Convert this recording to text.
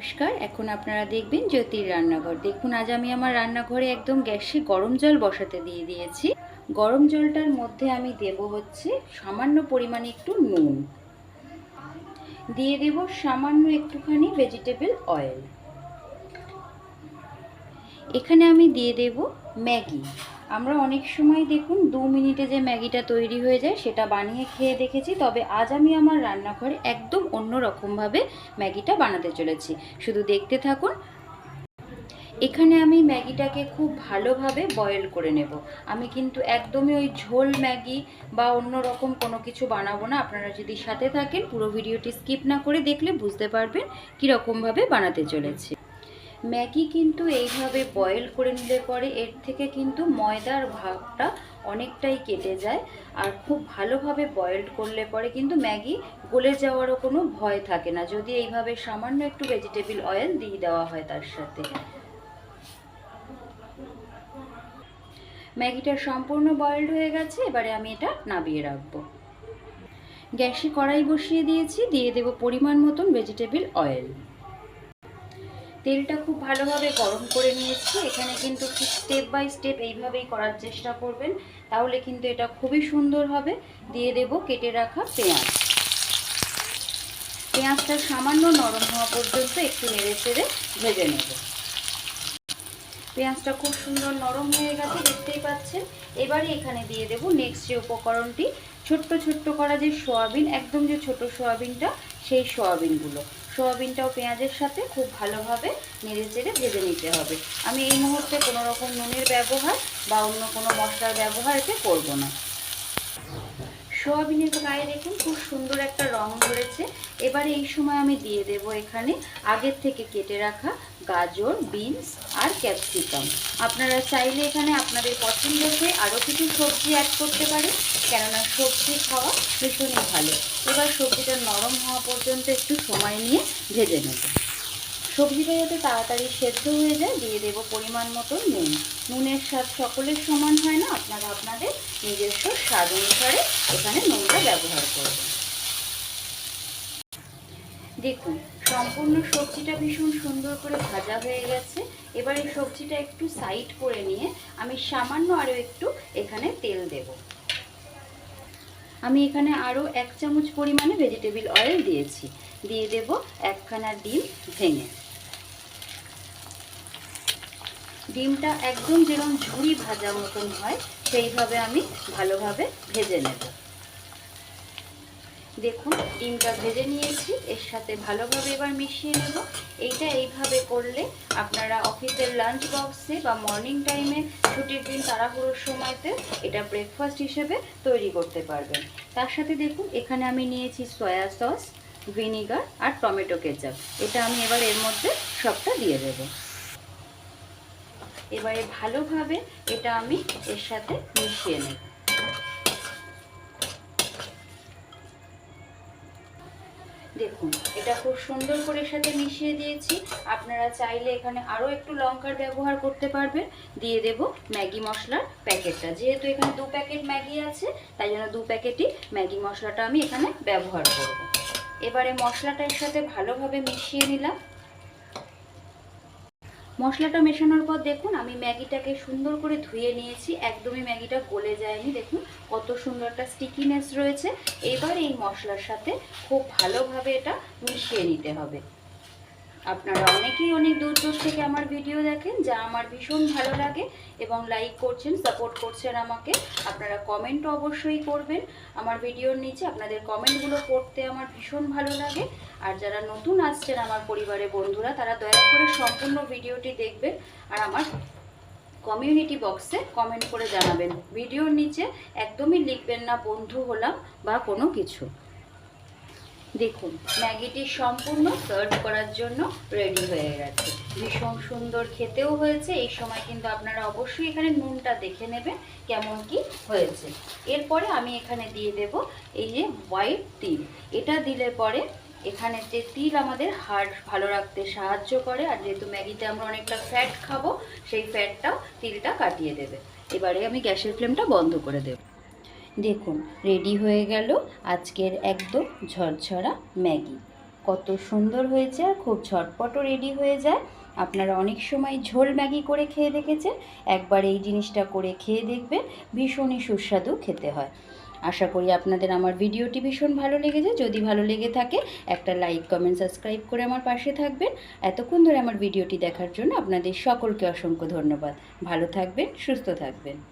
নমস্কার। এখন আপনারা দেখবেন জ্যোতির রান্নাঘর। দেখুন, আজ আমি আমার রান্নাঘরে একদম গ্যাসে গরম জল বসাতে দিয়ে দিয়েছি। গরম জলটার মধ্যে আমি দেব হচ্ছে সামান্য পরিমাণে একটু নুন। দিয়ে দেব সামান্য একটুখানি ভেজিটেবল অয়েল এখানে আমি দিয়ে দেব ম্যাগি। আমরা অনেক সময় দেখুন দু মিনিটে যে ম্যাগিটা তৈরি হয়ে যায়, সেটা বানিয়ে খেয়ে দেখেছি, তবে আজ আমি আমার রান্নাঘরে একদম অন্য রকমভাবে ম্যাগিটা বানাতে চলেছি। শুধু দেখতে থাকুন, এখানে আমি ম্যাগিটাকে খুব ভালোভাবে বয়েল করে নেব। আমি কিন্তু একদমই ওই ঝোল ম্যাগি বা অন্য রকম কোনো কিছু বানাবো না। আপনারা যদি সাথে থাকেন, পুরো ভিডিওটি স্কিপ না করে দেখলে বুঝতে পারবেন কীরকমভাবে বানাতে চলেছি। ম্যাগি কিন্তু এইভাবে বয়েল করে নিলে পরে এর থেকে কিন্তু ময়দার ভাগটা অনেকটাই কেটে যায়। আর খুব ভালোভাবে বয়েলড করলে পরে কিন্তু ম্যাগি গলে যাওয়ারও কোনো ভয় থাকে না। যদি এইভাবে সামান্য একটু ভেজিটেবল অয়েল দিয়ে দেওয়া হয় তার সাথে। ম্যাগিটা সম্পূর্ণ বয়েলড হয়ে গেছে, এবারে আমি এটা নাবিয়ে রাখব। গ্যাসে কড়াই বসিয়ে দিয়েছি, দিয়ে দেব পরিমাণ মতন ভেজিটেবল অয়েল তেলটা খুব ভালোভাবে গরম করে নিয়েছি। এখানে কিন্তু স্টেপ বাই স্টেপ এইভাবেই করার চেষ্টা করবেন। তাহলে কিন্তু এটা খুবই সুন্দর হবে। দিয়ে দেব কেটে রাখা পেঁয়াজ। পেঁয়াজটা সামান্য নরম হওয়া পর্যন্ত একটু নেড়ে চেড়ে ভেজে নেব। পেঁয়াজটা খুব সুন্দর নরম হয়ে গেছে, দেখতেই পাচ্ছেন। এবারে এখানে দিয়ে দেব নেক্সট যে উপকরণটি, ছোট্ট ছোট্ট করা যে সোয়াবিন, একদম যে ছোট সোয়াবিনটা, সেই সোয়াবিনগুলো। সোয়াবিনটাও পেঁয়াজের সাথে খুব ভালোভাবে নেড়ে চেড়ে ভেজে নিতে হবে। আমি এই মুহূর্তে কোনো রকম নুনের ব্যবহার বা অন্য কোনো মশলার ব্যবহার এতে করব না। সোয়াবিনের গায়ে দেখুন খুব সুন্দর একটা রং ধরেছে। এবারে এই সময় আমি দিয়ে দেব এখানে আগের থেকে কেটে রাখা গাজর, বিনস আর ক্যাপসিকাম। আপনারা চাইলে এখানে আপনাদের পছন্দ হয়ে আরও কিছু সবজি অ্যাড করতে পারেন, কেননা সবজি খাওয়া ভীষণই ভালো। এবার সবজিটা নরম হওয়া পর্যন্ত একটু সময় নিয়ে ভেজে নেব। সবজিটা যাতে তাড়াতাড়ি সেদ্ধ হয়ে যায়, দিয়ে দেব পরিমাণ মতো নুন। নুনের স্বাদ সকলের সমান হয় না, আপনারা আপনাদের নিজস্ব স্বাদ অনুসারে এখানে নুনটা ব্যবহার করবেন। দেখুন, সম্পূর্ণ সবজিটা ভীষণ সুন্দর করে ভাজা হয়ে গেছে। এবার এই সবজিটা একটু সাইড করে নিয়ে আমি সামান্য আরও একটু এখানে তেল দেব। আমি এখানে আরও এক চামচ পরিমাণে ভেজিটেবল অয়েল দিয়েছি। দিয়ে দেব একখানা ডিম ভেঙে। ডিমটা একদম যেরকম ঝুড়ি ভাজা মতন হয়, সেইভাবে আমি ভালোভাবে ভেজে নেব। দেখুন, ডিমটা ভেজে নিয়েছি, এর সাথে ভালোভাবে এবার মিশিয়ে নেব। এইটা এইভাবে করলে আপনারা অফিসের লাঞ্চ বক্সে বা মর্নিং টাইমে ছুটির দিন তাড়াহুড়োর সময়তে এটা ব্রেকফাস্ট হিসেবে তৈরি করতে পারবেন। তার সাথে দেখুন, এখানে আমি নিয়েছি সয়া সস ভিনিগার আর টমেটো কেচাপ এটা আমি এবার এর মধ্যে সবটা দিয়ে দেবো। এবারে ভালোভাবে এটা আমি এর সাথে মিশিয়ে নেব। দেখুন, এটা খুব সুন্দর করে সাথে মিশিয়ে দিয়েছি। আপনারা চাইলে এখানে আরও একটু লঙ্কার ব্যবহার করতে পারবেন। দিয়ে দেব ম্যাগি মশলার প্যাকেটটা। যেহেতু এখানে দু প্যাকেট ম্যাগি আছে, তাই জন্য দু প্যাকেটই ম্যাগি মশলাটা আমি এখানে ব্যবহার করব। এবারে মশলাটার সাথে ভালোভাবে মিশিয়ে নিলাম। মশলাটা মেশানোর পর দেখুন, আমি ম্যাগিটাকে সুন্দর করে ধুয়ে নিয়েছি। একদমই ম্যাগিটা গলে যায়নি। দেখুন, কত সুন্দর একটা স্টিকিনেস রয়েছে। এবার এই মশলার সাথে খুব ভালোভাবে এটা মিশিয়ে নিতে হবে। আপনারা অনেকেই অনেক দূর দূর থেকে আমার ভিডিও দেখেন, যা আমার ভীষণ ভালো লাগে এবং লাইক করছেন সাপোর্ট করছেন আমাকে। আপনারা কমেন্ট অবশ্যই করবেন। আমার ভিডিওর নিচে আপনাদের কমেন্টগুলো পড়তে আমার ভীষণ ভালো লাগে। আর যারা নতুন আসছেন আমার পরিবারে বন্ধুরা, তারা দয়া করে সম্পূর্ণ ভিডিওটি দেখবেন আর আমার কমিউনিটি বক্সে কমেন্ট করে জানাবেন। ভিডিওর নিচে একদমই লিখবেন না বন্ধু হলাম বা কোনো কিছু। দেখুন, ম্যাগিটি সম্পূর্ণ সার্ভ করার জন্য রেডি হয়ে গেছে। ভীষণ সুন্দর খেতেও হয়েছে। এই সময় কিন্তু আপনারা অবশ্যই এখানে নুনটা দেখে নেবেন কেমন কি হয়েছে। এরপরে আমি এখানে দিয়ে দেব এই যে হোয়াইট তিল। এটা দিলে পরে এখানে যে তিল আমাদের হার্ট ভালো রাখতে সাহায্য করে, আর যেহেতু ম্যাগিতে আমরা অনেকটা ফ্যাট খাব, সেই ফ্যাটটাও তিলটা কাটিয়ে দেবে। এবারে আমি গ্যাসের ফ্লেমটা বন্ধ করে দেব। দেখুন, রেডি হয়ে গেল আজকের একদম ঝরঝরা ম্যাগি। কত সুন্দর হয়েছে আর খুব ঝটপটও রেডি হয়ে যায়। আপনারা অনেক সময় ঝোল ম্যাগি করে খেয়ে দেখেছেন, একবার এই জিনিসটা করে খেয়ে দেখবেন, ভীষণই সুস্বাদু খেতে হয়। আশা করি আপনাদের আমার ভিডিওটি ভীষণ ভালো লেগেছে। যদি ভালো লেগে থাকে, একটা লাইক, কমেন্ট, সাবস্ক্রাইব করে আমার পাশে থাকবেন। এতক্ষণ ধরে আমার ভিডিওটি দেখার জন্য আপনাদের সকলকে অসংখ্য ধন্যবাদ। ভালো থাকবেন, সুস্থ থাকবেন।